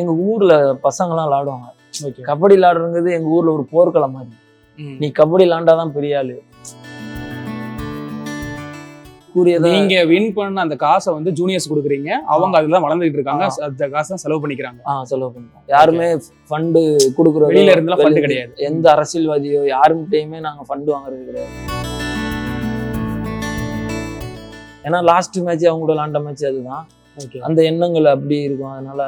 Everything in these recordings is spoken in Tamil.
எங்க ஊர்ல பசங்கலாம் விளாடுவாங்க. ஓகே கபடி விளாடுறது எங்க ஊர்ல ஒரு போர்க்களம் மாதிரி. நீ கபடி விளாண்டாதான் பெரிய ஆளு. கூறியதா நீங்க வின் பண்ண அந்த காசை வந்து ஜூனியர்ஸ் கொடுக்குறீங்க. அவங்க அதுல தான் வளர்ந்துட்டு இருக்காங்க. அந்த காசை செலவு பண்ணிக்கிறாங்க. ஆ செலவு பண்ணுவோம் யாருமே ஃபண்டு கொடுக்குறோம் வெளியில இருந்தெல்லாம் ஃபண்ட் கிடையாது. எந்த அரசியல்வாதியோ யாருக்கிட்டையுமே நாங்க ஃபண்டு வாங்குறது கிடையாது. ஏன்னா லாஸ்ட் மேட்ச் அவங்க கூட விளாண்ட மேட்ச் அதுதான். ஓகே அந்த எண்ணங்கள் அப்படி இருக்கும். அதனால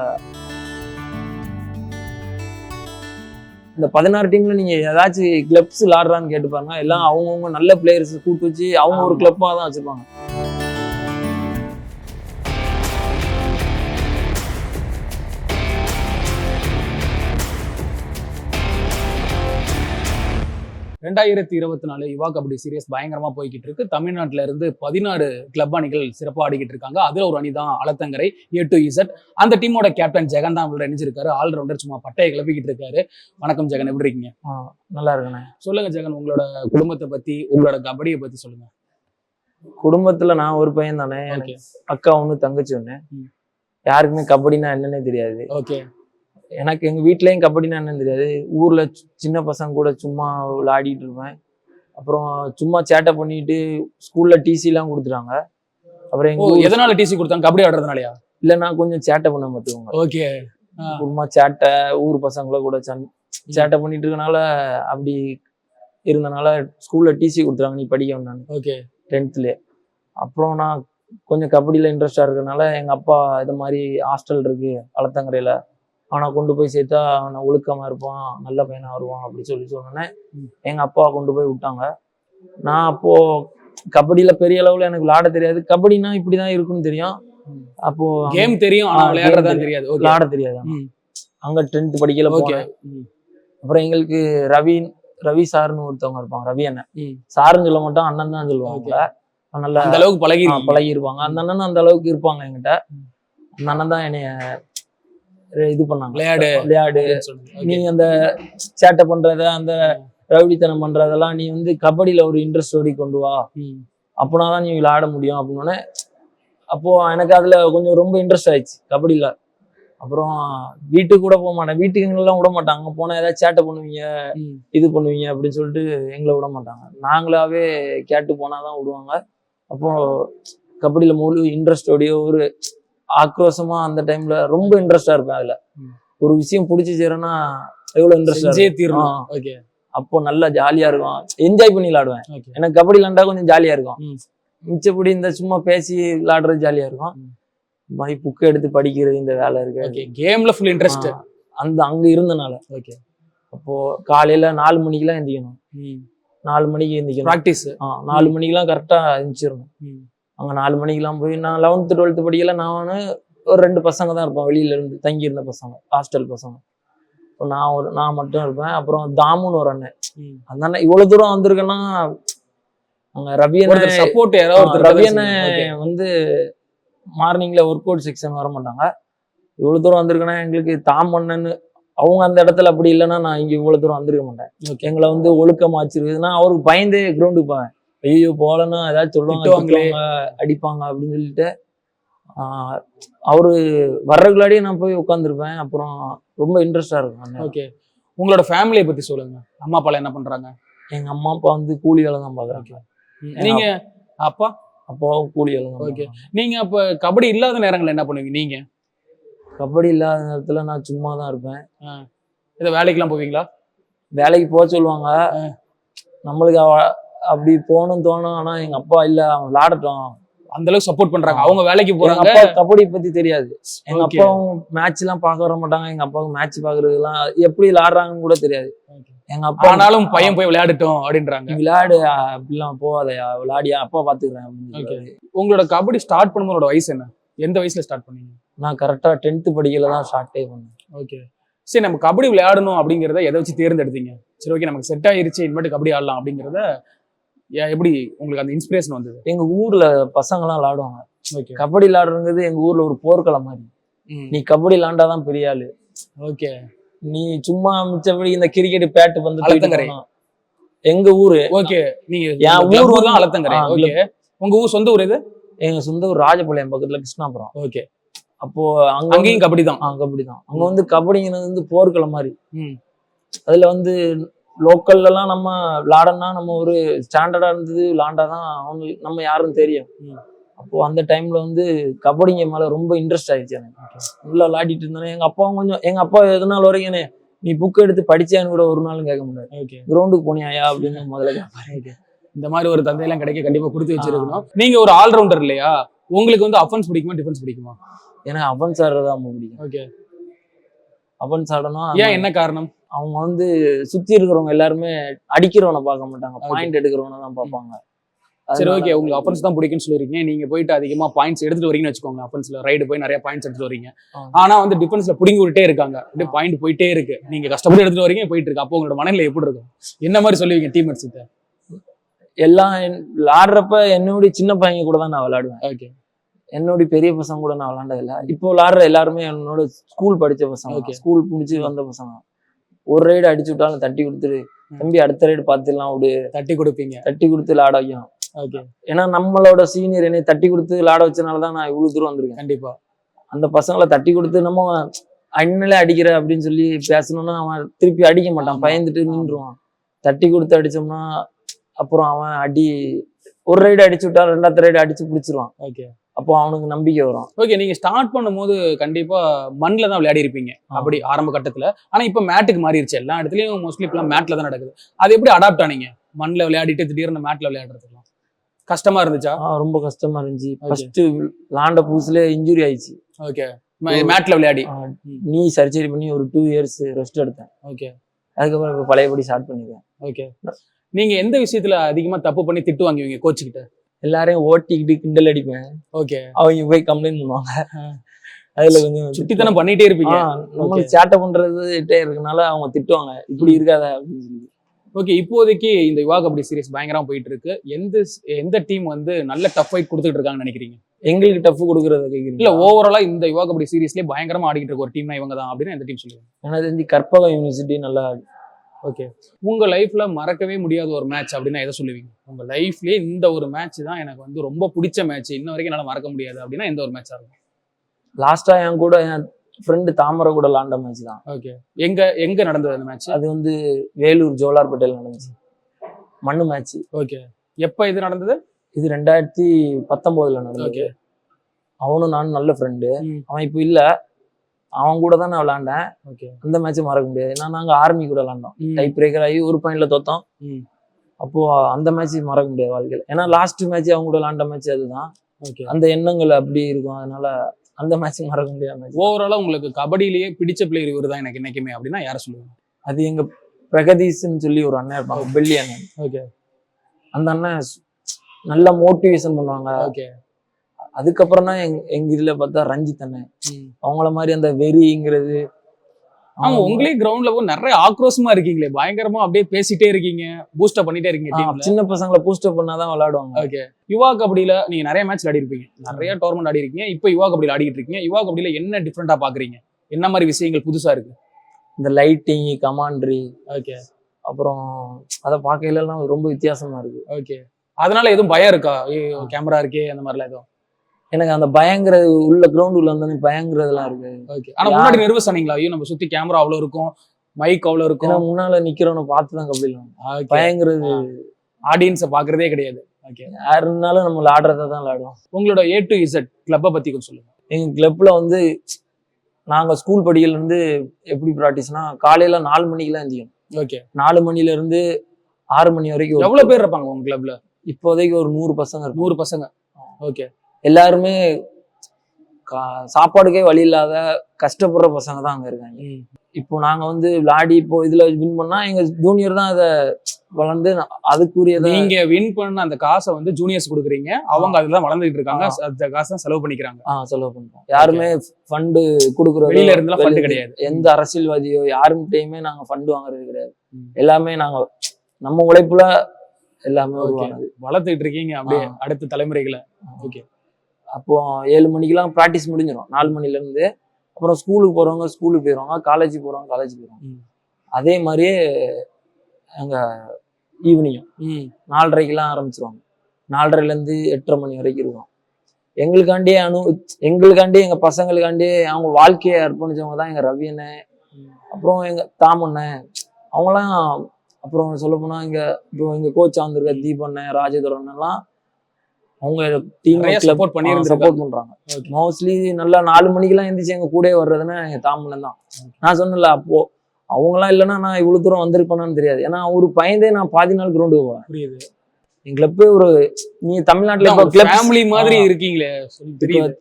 இந்த பதினாறு டீம்ல நீங்க ஏதாச்சும் கிளப்ஸ் விளாடுறான்னு கேட்டு பாருங்க எல்லாம் அவங்கவுங்க நல்ல பிளேயர்ஸ் கூட்டு வச்சு அவங்க ஒரு ஆமா. கிளப்பா தான் வச்சிருப்பாங்க ரெண்டாயிரத்தி இருபத்தி நாலு யுவா கபடி சீரியஸ் பயங்கரமா போய்கிட்டு இருக்கு. தமிழ்நாட்டுல இருந்து பதினாறு கிளப் அணிகள் சிறப்பா ஆடிக்கிட்டு இருக்காங்க. அதுல ஒரு அணி தான் அலத்தங்கரை ஏ டு இசட் அந்த டீமோட கேப்டன் ஜெகன் தான் உள்ள இணைஞ்சிருக்காரு. ஆல்ரவுண்டர் சும்மா பட்டையை கிளப்பிக்கிட்டு இருக்காரு. வணக்கம் ஜெகன் எப்படி இருக்கீங்க? நல்லா இருக்குண்ணே. சொல்லுங்க ஜெகன் உங்களோட குடும்பத்தை பத்தி உங்களோட கபடியை பத்தி சொல்லுங்க. குடும்பத்துல நான் ஒரு பையன் தானே அக்கா ஒண்ணு தங்கச்சி ஒண்ணு. ம். யாருக்குமே கபடினா என்னன்னே தெரியாது. ஓகே. எனக்கு எங்க வீட்லயும் கபடினா என்னன்னு தெரியாது. ஊர்ல சின்ன பசங்க கூட சும்மா விளையாடிட்டு இருப்பேன். அப்புறம் சும்மா சேட்டை பண்ணிட்டு ஸ்கூல்ல டிசி எல்லாம் கொடுத்துட்டாங்க. அப்புறம் எங்க எதனால டிசி கொடுத்தாங்க? கபடி ஆடுறதுனாலயா? இல்ல நான் கொஞ்சம் சேட்டை பண்ண மாட்டுவாங்க ஓகே. சும்மா சேட்டை ஊர் பசங்கள கூட சன்- சேட்டை பண்ணிட்டு இருக்கனால அப்படி இருந்தனால ஸ்கூல்ல டிசி கொடுத்துட்டாங்க. நீ படிக்க வேண்டாம் ஓகே. டென்த்லேயே அப்புறம் நான் கொஞ்சம் கபடியில் இன்ட்ரெஸ்டாக இருக்கறனால எங்கள் அப்பா இது மாதிரி ஹாஸ்டல் இருக்கு அளத்தங்கரையில் அவனை கொண்டு போய் சேர்த்தா அவனை ஒழுக்கமாக இருப்பான் நல்ல பையனா வருவான் அப்படி சொல்லி சொன்னோன்னே. எங்கள் அப்பா கொண்டு போய் விட்டாங்க. நான் அப்போது கபடியில் பெரிய அளவில் எனக்கு விளாட தெரியாது. கபடினா இப்படி தான் இருக்குன்னு தெரியும். அப்போ கேம் தெரியும் ஆனா ஆ, விளையாடுறதா game தெரியாது. விளாட தெரியாது. அங்கே டென்த் படிக்கல ஓகே போனேன். அப்புறம் எங்களுக்கு ரவி ரவி சார்னு ஒருத்தவங்க இருப்பாங்க. ரவி அண்ணன். சாருன்னு சொல்ல மாட்டோம் அண்ணன் தான் சொல்லுவாங்க நல்ல அந்த அளவுக்கு பழகி பழகி இருப்பாங்க. அந்த அண்ணன் அந்த அளவுக்கு இருப்பாங்க என்கிட்ட. அந்த அண்ணன் தான் என்னைய இது பண்ணாங்க. விளையாடு. விளையாடு. நீ அந்த சேட்டை பண்றத அந்த ரவுடித்தனம் பண்றதெல்லாம் நீ வந்து கபடியில ஒரு இன்ட்ரெஸ்ட் ஓடி கொண்டு வா. அப்படின்னா நீ விளையாட முடியும் அப்படின்னோடனே அப்போ எனக்கு அதுல கொஞ்சம் ரொம்ப இன்ட்ரெஸ்ட் ஆயிடுச்சு கபடியில. அப்புறம் வீட்டுக்கு கூட போக மாட்டேன். வீட்டுக்கு எல்லாம் விட மாட்டாங்க. போனா ஏதாவது சேட்டை பண்ணுவீங்க. இது பண்ணுவீங்க அப்படின்னு சொல்லிட்டு எங்களை விட மாட்டாங்க. நாங்களாவே கேட்டு போனாதான் விடுவாங்க. அப்போ கபடியில முழு இன்ட்ரெஸ்டோடய ஒரு ஆக்ரோஷமா அந்த டைம்ல ரொம்ப இன்ட்ரெஸ்டா இருப்பேன் அதுல. ஒரு விஷயம் பிடிச்சி செய்யறேன்னா எவ்வளவு இன்ட்ரெஸ்டா தீரணும். ஓகே. அப்போ நல்லா ஜாலியா இருக்கும். என்ஜாய் பண்ணி விளாடுவேன். எனக்கு கபடி விளாண்டா கொஞ்சம் ஜாலியா இருக்கும். மிச்சப்படி இந்த சும்மா பேசி விளாடுறது ஜாலியா இருக்கும். மாதிரி புக் எடுத்து படிக்கிறது இந்த வேலை இருக்கு. ஓகே. கேம்ல ஃபுல் இன்ட்ரெஸ்ட் அந்த அங்க இருந்தனால. ஓகே. அப்போ காலையில நாலு மணிக்கெல்லாம் எந்திக்கணும். நாலு மணிக்கு எந்திக்கணும். பிராக்டிஸ் நாலு மணிக்கெல்லாம் கரெக்டா எந்திரிச்சிடணும். அங்க நாலு மணிக்கெல்லாம் போய் நான் லெவன்த்து டுவெல்த்து படிக்கல நான் ஒரு ரெண்டு பசங்க தான் இருப்பேன். வெளியில இருந்து தங்கி இருந்த பசங்க ஹாஸ்டல் பசங்க. இப்போ நான் ஒரு நான் மட்டும் இருப்பேன். அப்புறம் தாமுன்னு ஒரு அண்ணன். அந்த அண்ணன் இவ்வளவு தூரம் வந்திருக்கேன்னா அங்க ரவி அண்ணன் ஒருத்தர் சப்போர்ட் யாராவது ஆ, ஒருத்தர் ரவி இருக்கதான் அண்ணன் செய்யணும். Okay. வந்து மார்னிங்ல ஒர்க் அவுட் செக்ஷன் வர மாட்டாங்க. இவ்வளவு தூரம் வந்திருக்கேன்னா எங்களுக்கு தாமண்ணன்னு அவங்க அந்த இடத்துல அப்படி இல்லைன்னா நான் இங்க இவ்வளவு தூரம் வந்திருக்க மாட்டேன். எங்களை வந்து ஒழுக்கமாச்சிருக்குதுன்னா அவருக்கு பயந்தே கிரவுண்டுக்கு போவேன். ஐயோ போகலன்னா ஏதாச்சும் சொல்லுவாங்க அடிப்பாங்க அப்படின்னு சொல்லிட்டு அவரு வர்றதுக்குள்ளாடியே நான் போய் உட்காந்துருப்பேன் அப்புறம் ரொம்ப இன்ட்ரெஸ்டா இருக்கும். ஓகே உங்களோட ஃபேமிலியை பத்தி சொல்லுங்க. அம்மா அப்பா என்ன பண்றாங்க? எங்க அம்மா அப்பா வந்து கூலி வேலை தான் பாக்குறாங்க. நீங்க அப்பா? அப்பாவும் கூலி வேலை தான் Okay. பார்க்கறாங்க. நீங்க அப்ப கபடி இல்லாத நேரங்கள்ல என்ன பண்ணுவீங்க நீங்க? கபடி இல்லாத நேரத்துல நான் சும்மா தான் இருப்பேன். ஏதோ வேலைக்கெல்லாம் போவீங்களா? வேலைக்கு போக சொல்லுவாங்க. நம்மளுக்கு அப்படி போகணும் தோணும். ஆனா எங்க அப்பா இல்ல. அவன் விளையாடட்டும். அந்த அளவுக்கு சப்போர்ட் பண்றாங்க. அவங்க வேலைக்கு போறாங்க. அப்பா கபடி பத்தி தெரியாது. எங்க. அப்பாவும் மேட்ச் எல்லாம் பார்க்க வர மாட்டாங்க. எங்க அப்பாவுக்கு மேட்ச் பாக்குறதுலாம் எப்படி விளையாடுறாங்கன்னு கூட தெரியாது. எங்க அப்பா ஆனாலும் பையன் போய் விளையாடட்டும் அப்படின்றாங்க. விளையாடு. அப்படிலாம் போகாதயா. விளையாடியா அப்பா பாத்துக்கிறேன் அப்படின்னு. உங்களோட கபடி ஸ்டார்ட் பண்ணும்போது வயசு என்ன? எந்த வயசுல ஸ்டார்ட் பண்ணீங்க? நான் கரெக்டா டென்த் படிக்கல தான் ஸ்டார்டே பண்ணேன். ஓகே சரி நம்ம கபடி விளையாடணும் அப்படிங்கிறத எதை வச்சு தேர்ந்தெடுத்தீங்க? சரி ஓகே நமக்கு செட் ஆயிருச்சு. இனிமேட்டு கபடி ஆடலாம் அப்படிங்கிறத எப்படி உங்களுக்கு அந்த இன்ஸ்பிரேஷன் வந்தது? எங்க ஊர்ல பசங்க எல்லாம் விளையாடுவாங்க ஓகே கபடி விளையாடுறது எங்க ஊர்ல ஒரு போர்க்களம் மாதிரி. நீ கபடி விளையாண்டாதான் பெரிய ஆளு. ஓகே நீ சும்மா மிச்சபடி இந்த கிரிக்கெட் பேட் வந்து எங்க ஊரு? ஓகே நீங்க என் ஊர் தான் அலத்தங்கரை ஓகே உங்க ஊர் சொந்த ஊர் இது எங்க சொந்த ஊர் ராஜபாளையம் பக்கத்துல கிருஷ்ணாபுரம். ஓகே அப்போ அங்க அங்கேயும் கபடி தான் கபடி தான் அங்க வந்து கபடிங்கிறது வந்து போர்க்களம் மாதிரி. அதுல வந்து லோக்கல்ல எல்லாம் நம்ம விளாடனா நம்ம ஒரு ஸ்டாண்டர்டா இருந்தது விளாண்டாதான் அவங்களுக்கு நம்ம யாரும் தெரியும். ம். அப்போ அந்த டைம்ல வந்து கபடிங்க மேல ரொம்ப இன்ட்ரெஸ்ட் ஆயிடுச்சு எனக்கு. நல்லா விளையாடிட்டு இருந்தேன். எங்க அப்பாவும் கொஞ்சம் எங்க அப்பா எது நாள் வரைக்கும் நீ புக் எடுத்து படிச்சியான்னு கூட ஒரு நாளும் கேட்க முடியாது. ஓகே. கிரவுண்டுக்கு போனியாயா? அப்படின்னு முதல்ல கேட்பாரு இந்த மாதிரி ஒரு தந்தையெல்லாம் கிடைக்க கண்டிப்பா கொடுத்து வச்சிருக்கணும். நீங்க ஒரு ஆல்ரவுண்டர் இல்லையா? உங்களுக்கு வந்து அஃபென்ஸ் பிடிக்குமா டிஃபென்ஸ் பிடிக்குமா? எனக்கு அவன்ஸ் ஆடுறது ரொம்ப பிடிக்கும். ஓகே. அவன்ஸ் ஆடணும் ஏன் என்ன காரணம்? அவங்க வந்து சுத்தி இருக்கிறவங்க எல்லாருமே அடிக்கிறவனை பார்க்க மாட்டாங்க. பாயிண்ட் எடுக்கிறவனை தான் பார்ப்பாங்க. சரி ஓகே உங்களுக்கு அஃபென்ஸ் தான் பிடிக்கும்னு சொல்லிருக்கீங்க நீங்க போயிட்டு அதிகமா பாயிண்ட்ஸ் எடுத்துட்டு வரீங்கன்னு வச்சுக்கோங்க அஃபென்ஸ்ல ரைடு போய் நிறைய பாயிண்ட்ஸ் எடுத்துட்டு வரீங்க. ஆனா வந்து டிஃபென்ஸ்ல புடிங்கி விட்டே இருக்காங்க. அப்படியே பாயிண்ட் போயிட்டே இருக்கு. நீங்க கஷ்டப்பட்டு எடுத்துட்டு வரீங்க போயிட்டு இருக்கு. அப்போ உங்களோட மனநிலை எப்படி இருக்கும்? என்ன மாதிரி சொல்லுவீங்க டீம்மேட்ஸ் எல்லாம் என்- விளையாடுறப்ப என்னோட சின்ன பையங்க கூட தான் நான் விளையாடுவேன். ஓகே என்னோட பெரிய பசங்க கூட நான் விளையாண்டதில்ல இப்போ விளையாடுற எல்லாருமே என்னோட ஸ்கூல் படிச்ச பசங்க. ஸ்கூல் முடிச்சு வந்த பசங்க ஒரு ரைடு அடிச்சு விட்டாலும் தட்டி கொடுத்துரு. தம்பி அடுத்த ரைடு பார்த்துலாம் விடு. தட்டி கொடுப்பீங்க. தட்டி கொடுத்து விளையாட வைக்கணும். ஓகே ஏன்னா நம்மளோட சீனியர் என்னை தட்டி கொடுத்து விளையாட வச்சனால தான் நான் இவ்வளவு தூரம் வந்திருக்கேன். கண்டிப்பா. அந்த பசங்களை தட்டி கொடுத்து நம்ம அண்ணலே அடிக்கிற அப்படின்னு சொல்லி பேசணும்னா அவன் திருப்பி அடிக்க மாட்டான். பயந்துட்டு நின்றுவான். தட்டி கொடுத்து அடிச்சோம்னா அப்புறம் அவன் அடி ஒரு ரைடு அடிச்சு விட்டா ரெண்டாவது ரைடு அடிச்சு பிடிச்சிருவான். ஓகே அப்போ அவனுக்கு நம்பிக்கை வரும். ஓகே நீங்க ஸ்டார்ட் பண்ணும்போது கண்டிப்பா மண்ணில் தான் விளையாடி இருப்பீங்க. அப்படி ஆரம்ப கட்டத்துல. ஆனா இப்போ மேட்டுக்கு மாறிடுச்சு எல்லா இடத்துலயும் மோஸ்ட்லி இப்பெல்லாம் மேட்ல தான் நடக்குது. அது எப்படி அடாப்ட் ஆனீங்க? மண்ணில் விளையாடிட்டு திடீர்னு மேட்ல விளையாடுறதுலாம் கஷ்டமா இருந்துச்சா? ரொம்ப கஷ்டமா இருந்துச்சு. ஃபர்ஸ்ட் லாண்ட புதுசுல இன்ஜுரி ஆயிடுச்சு. ஓகே மேட்ல விளையாடி. நீ சர்ஜரி பண்ணி ஒரு டூ இயர்ஸ் ரெஸ்ட் எடுத்தேன். ஓகே அதுக்கப்புறம் இப்ப பழையபடி ஸ்டார்ட் பண்ணிருக்கேன். ஓகே நீங்க எந்த விஷயத்துல அதிகமா தப்பு பண்ணி திட்டு வாங்குவீங்க கோச் கிட்ட? எல்லாரையும் ஓட்டிக்கிட்டு கிண்டல் அடிப்பேன். ஓகே அவங்க போய் கம்ப்ளைண்ட் பண்ணுவாங்க. அதுல கொஞ்சம் சுட்டித்தனம் பண்ணிட்டே இருப்பீங்க. நம்மளுக்கு சேட்டை பண்றதுட்டே இருக்கனால அவங்க திட்டுவாங்க. இப்படி இருக்காத அப்படின்னு சொல்லி ஓகே இப்போதைக்கு இந்த யுவா கபடி சீரிஸ் பயங்கரமா போயிட்டு இருக்கு எந்த எந்த டீம் வந்து நல்ல டஃப் ஃபைட் கொடுத்துட்டு இருக்காங்கன்னு நினைக்கிறீங்க? எங்களுக்கு டஃப் கொடுக்கறத இல்ல கேக்குறீங்க ஓவராலா இந்த யுவா கபடி சீரிஸ்லயே பயங்கரமா ஆடிக்கிட்டு இருக்க ஒரு டீம்னா இவங்க தான் அப்படின்னு எந்த டீம் சொல்லுவாங்க? எனக்கு தெரிஞ்சு கற்பகம் யூனிவர்சிட்டி நல்லா ஓகே உங்க லைஃப்ல மறக்கவே முடியாத ஒரு மேட்ச் அப்படின்னா எதை சொல்லுவீங்க? உங்க லைஃப்லயே இந்த ஒரு மேட்ச் தான் எனக்கு வந்து ரொம்ப பிடிச்ச மேட்ச் இன்ன வரைக்கும் என்னால மறக்க முடியாது அப்படின்னா எந்த ஒரு மேட்சா இருக்கும் லாஸ்டா என் கூட என் ஃப்ரெண்டு தாமரை கூட விளாண்ட மேட்ச் தான். ஓகே எங்க எங்க நடந்தது அந்த மேட்ச் அது வந்து வேலூர் ஜோலார்பேட்டையில் நடந்துச்சு. மண்ணு மேட்ச் ஓகே எப்ப இது நடந்தது? இது ரெண்டாயிரத்தி பத்தொன்பதுல நடந்தது. ஓகே அவனும் நானும் நல்ல ஃப்ரெண்டு. அவன் இப்போ இல்ல. அவன் கூட தான் நான் விளாண்டேன். ஓகே அந்த மேட்ச் மறக்க முடியாது. ஏன்னா நாங்க ஆர்மி கூட விளாண்டோம். டை பிரேக்கர் ஆகி ஒரு பாயிண்ட்ல தோத்தோம். அப்போ அந்த மேட்ச் மறக்க முடியாது வாழ்க்கையில. ஏன்னா லாஸ்ட் மேட்ச் அவங்க கூட விளாண்ட மேட்ச் அதுதான். ஓகே அந்த எண்ணங்கள் அப்படி இருக்கும். அதனால அந்த மேட்ச் மறக்க முடியாத மேட்ச் ஓவராலா உங்களுக்கு கபடியிலேயே பிடிச்ச பிளேயர் இவர் தான் எனக்கு என்னைக்குமே அப்படின்னா யார சொல்லுவாங்க? அது எங்க பிரகதீஷ்னு சொல்லி ஒரு அண்ணன் இருப்பாங்க பெல்லி அண்ணன். ஓகே அந்த அண்ணன் நல்ல மோட்டிவேஷன் பண்ணுவாங்க. ஓகே அதுக்கப்புறம் தான் எங்க எங்க இதுல பார்த்தா ரஞ்சித் அண்ணன். அவங்கள மாதிரி அந்த வெறிங்கிறது. ஆமா உங்களே கிரவுண்ட்ல போய் நிறைய ஆக்ரோஷமா இருக்கீங்களே. பயங்கரமா அப்படியே பேசிட்டே இருக்கீங்க. பூஸ்டப் பண்ணிட்டே இருக்கீங்க சின்ன பசங்களை பூஸ்டப் பண்ணாதான் விளையாடுவாங்க. ஓகே யுவா கபடியில நீங்க நிறைய மேட்ச் ஆடி இருப்பீங்க நிறைய டோர்னமெண்ட் ஆடி இருக்கீங்க இப்போ யுவா கபடியில ஆடிட்டு இருக்கீங்க. யுவா கபடியில என்ன டிஃப்ரெண்டா பாக்குறீங்க? என்ன மாதிரி விஷயங்கள் புதுசா இருக்கு? இந்த லைட்டிங் கமாண்ட்ரி ஓகே அப்புறம் அதை பார்க்கையில எல்லாம் ரொம்ப வித்தியாசமா இருக்கு. ஓகே அதனால எதுவும் பயம் இருக்கா? கேமரா இருக்கே அந்த மாதிரிலாம் எதுவும்? எனக்கு அந்த பயங்கிறது உள்ள கிரவுண்ட் உள்ள வந்தோடனே பயங்கிறதுலாம் இருக்கு. ஓகே ஆனா முன்னாடி நெர்வஸ் ஆனீங்களா? ஐயோ நம்ம சுத்தி கேமரா அவ்வளவு இருக்கும் மைக் அவ்வளவு ஏன்னா இருக்கும் முன்னால நிக்கிறவனை பார்த்து தான் கபடி பயங்கிறது ஆடியன்ஸை பாக்குறதே கிடையாது. ஓகே யாருனாலும் நம்ம விளையாடுறத தான் விளையாடுவோம் உங்களோட ஏ டு இசட் கிளப்பை பத்தி கொஞ்சம் சொல்லுங்க. எங்க கிளப்ல வந்து நாங்க ஸ்கூல் படிக்கையில இருந்து எப்படி ப்ராக்டிஸ்னா காலையில நாலு மணிக்கெல்லாம் எந்திரிக்கும் ஓகே நாலு மணில இருந்து ஆறு மணி வரைக்கும் எவ்வளவு பேர் இருப்பாங்க உங்க கிளப்ல இப்போதைக்கு ஒரு நூறு பசங்க நூறு பசங்க. ஓகே எல்லாருமே சாப்பாடுக்கே வழி இல்லாத கஷ்டப்படுற பசங்க தான் அங்க இருக்காங்க. இப்போ நாங்க வந்து விளையாடி இப்போ இதுல வின் பண்ணா எங்க ஜூனியர் தான் அதை வளர்ந்து அதுக்குரியதை நீங்க வின் பண்ண அந்த காசை வந்து ஜூனியர்ஸ் கொடுக்குறீங்க. அவங்க அதுல தான் வளர்ந்துட்டு இருக்காங்க. அந்த காசை தான் செலவு பண்ணிக்கிறாங்க. ஆ செலவு பண்றோம். யாருமே ஃபண்டு கொடுக்குறது வெளியில இருந்தெல்லாம் ஃபண்ட் கிடையாது. எந்த அரசியல்வாதியோ யாருக்கிட்டையுமே நாங்க ஃபண்டு வாங்குறது கிடையாது. எல்லாமே நாங்க நம்ம உழைப்புல எல்லாமே வளர்த்துட்டு இருக்கீங்க அப்படியே. அடுத்த தலைமுறைகளை. ஓகே அப்போ ஏழு மணிக்கெல்லாம் ப்ராக்டிஸ் முடிஞ்சிடும் நாலு மணில இருந்து அப்புறம் ஸ்கூலுக்கு போறவங்க ஸ்கூலுக்கு போயிடுவாங்க காலேஜ் போறவங்க காலேஜ் போயிடுவாங்க. அதே மாதிரியே அங்க ஈவினிங் ம். நாலரைக்கெல்லாம் ஆரம்பிச்சிருவாங்க. நாலரைல இருந்து எட்டரை மணி வரைக்கும் இருக்கும். எங்களுக்காண்டியே அனு எங்களுக்காண்டி எங்க பசங்களுக்காண்டி அவங்க வாழ்க்கையை அர்ப்பணிச்சவங்க தான் எங்க ரவி அண்ணன் அப்புறம் எங்க தாமண்ணன் அவங்களாம் அப்புறம் சொல்ல போனா இங்க இப்போ எங்க கோச் வந்திருக்க தீபண்ணன் ராஜதுரன் எல்லாம் அவங்க டீம் support பண்ணியிருந்திருக்காங்க. சப்போர்ட் பண்றாங்க. மோஸ்ட்லி நல்லா நாலு மணிக்கெல்லாம் எந்திரிச்சு எங்க கூடயே வர்றதுன்னா எங்க தாமண்ணன் தான். நான் சொன்னல அப்போ அவங்களாம் இல்லைன்னா நான் இவ்வளவு தூரம் வந்திருப்பேனான்னு தெரியாது. ஏன்னா ஒரு பயந்தே நான் பாதி நாள் கிரவுண்டுக்கு போவேன். புரியுது. என் கிளப்பே ஒரு நீ தமிழ்நாட்டுல இப்போ கிளப் ஃபேமிலி மாதிரி. இருக்கீங்களே தெரியுது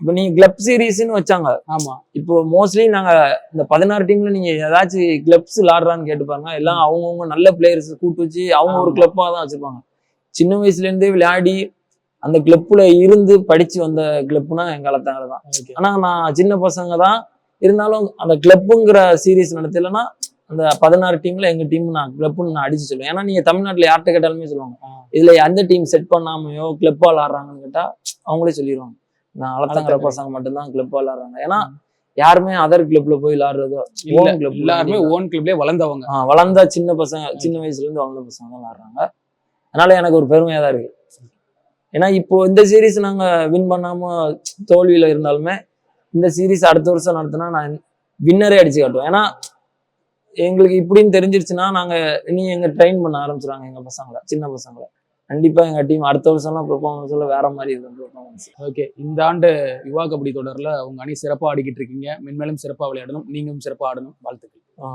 இப்போ நீங்க கிளப் சீரீஸ்னு வச்சாங்க. ஆமா. இப்போ மோஸ்ட்லி நாங்க இந்த பதினாறு டீம்ல நீங்க ஏதாச்சும் கிளப்ஸ் விளாடுறான்னு கேட்டு பாருங்க. எல்லாம் அவங்கவுங்க நல்ல பிளேயர்ஸ் கூட்டு வச்சு அவங்க ஒரு. கிளப்பா தான் வச்சிருப்பாங்க. சின்ன வயசுல இருந்தே விளையாடி அந்த கிளப்ல இருந்து படிச்சு வந்த கிளப்னா எங்க அலத்தாங்க தான். ஓகே ஆனா நான் சின்ன பசங்க தான். இருந்தாலும் அந்த கிளப்புங்கிற சீரீஸ் நடத்தலைன்னா அந்த பதினாறு டீம்ல எங்க டீம் நான் கிளப்னு நான் அடிச்சு சொல்லுவேன். ஏன்னா நீங்க தமிழ்நாட்டுல யார்கிட்ட கேட்டாலுமே சொல்லுவாங்க. இதுல எந்த டீம் செட் பண்ணாமையோ கிளப்பா விளாடுறாங்கன்னு கேட்டா அவங்களே சொல்லிடுவாங்க நான் அலத்தங்கரை. பசங்க மட்டும்தான் கிளப்பா விளாடுறாங்க ஏன்னா யாருமே அதர் கிளப்ல போய் விளாடுறதோ club ல எல்லாருமே ஓன் கிளப்லயே வளர்ந்தவங்க. வளர்ந்த சின்ன பசங்க சின்ன வயசுல இருந்து வளர்ந்த பசங்க தான் விளாடுறாங்க அதனால எனக்கு ஒரு பெருமையா தான் இருக்கு. ஏன்னா இப்போ இந்த சீரிஸ் நாங்க வின் பண்ணாம தோல்வியில இருந்தாலுமே இந்த சீரிஸ் அடுத்த வருஷம் நடத்தினா நான் வின்னரே அடிச்சு காட்டுவேன். ஏன்னா எங்களுக்கு இப்படின்னு தெரிஞ்சிருச்சுன்னா நாங்க இனி எங்க ட்ரெயின் பண்ண ஆரம்பிச்சிருவாங்க எங்க பசங்களை சின்ன பசங்களை. கண்டிப்பா எங்க டீம் அடுத்த வருஷம்லாம் பெர்ஃபார்மன்ஸ்ல வேற மாதிரி இருக்கும் பெர்ஃபார்மன்ஸ் ஓகே இந்த ஆண்டு யுவா கபடி தொடர்ல உங்க அணி சிறப்பா ஆடிக்கிட்டு இருக்கீங்க. மென்மேலும் சிறப்பா விளையாடணும் நீங்களும் சிறப்பா ஆடணும். வாழ்த்துக்கள். ஆ